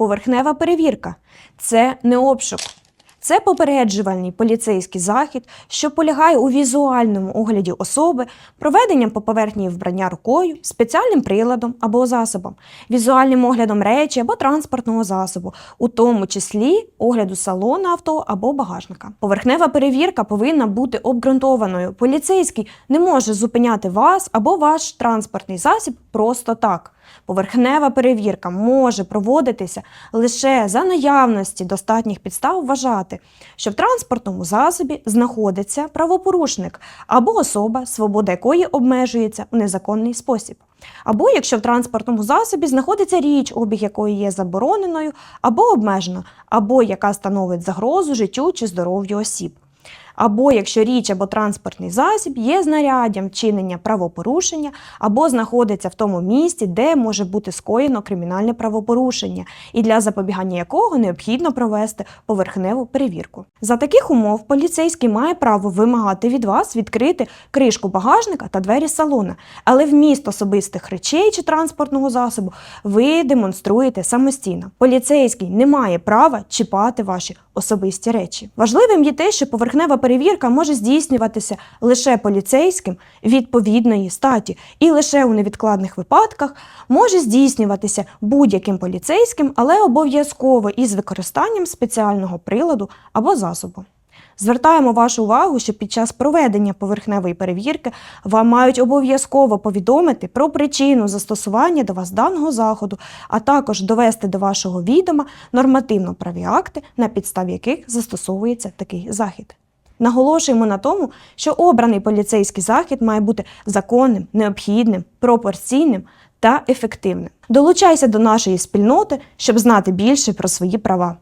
Поверхнева перевірка це не обшук. Це попереджувальний поліцейський захід, що полягає у візуальному огляді особи, проведенням по поверхні вбрання рукою, спеціальним приладом або засобом, візуальним оглядом речі або транспортного засобу, у тому числі огляду салону авто або багажника. Поверхнева перевірка повинна бути обґрунтованою. Поліцейський не може зупиняти вас або ваш транспортний засіб просто так. Поверхнева перевірка може проводитися лише за наявності достатніх підстав вважати, що в транспортному засобі знаходиться правопорушник або особа, свобода якої обмежується у незаконний спосіб. Або якщо в транспортному засобі знаходиться річ, обіг якої є забороненою або обмежено, або яка становить загрозу життю чи здоров'ю осіб. Або якщо річ або транспортний засіб є знаряддям чинення правопорушення, або знаходиться в тому місці, де може бути скоєно кримінальне правопорушення, і для запобігання якого необхідно провести поверхневу перевірку. За таких умов поліцейський має право вимагати від вас відкрити кришку багажника та двері салона, але вміст особистих речей чи транспортного засобу ви демонструєте самостійно. Поліцейський не має права чіпати ваші особисті речі. Важливим є те, що поверхнева перевірка може здійснюватися лише поліцейським відповідної статі, і лише у невідкладних випадках може здійснюватися будь-яким поліцейським, але обов'язково із використанням спеціального приладу або засобу. Звертаємо вашу увагу, що під час проведення поверхневої перевірки вам мають обов'язково повідомити про причину застосування до вас даного заходу, а також довести до вашого відома нормативно-праві акти, на підставі яких застосовується такий захід. Наголошуємо на тому, що обраний поліцейський захід має бути законним, необхідним, пропорційним та ефективним. Долучайся до нашої спільноти, щоб знати більше про свої права.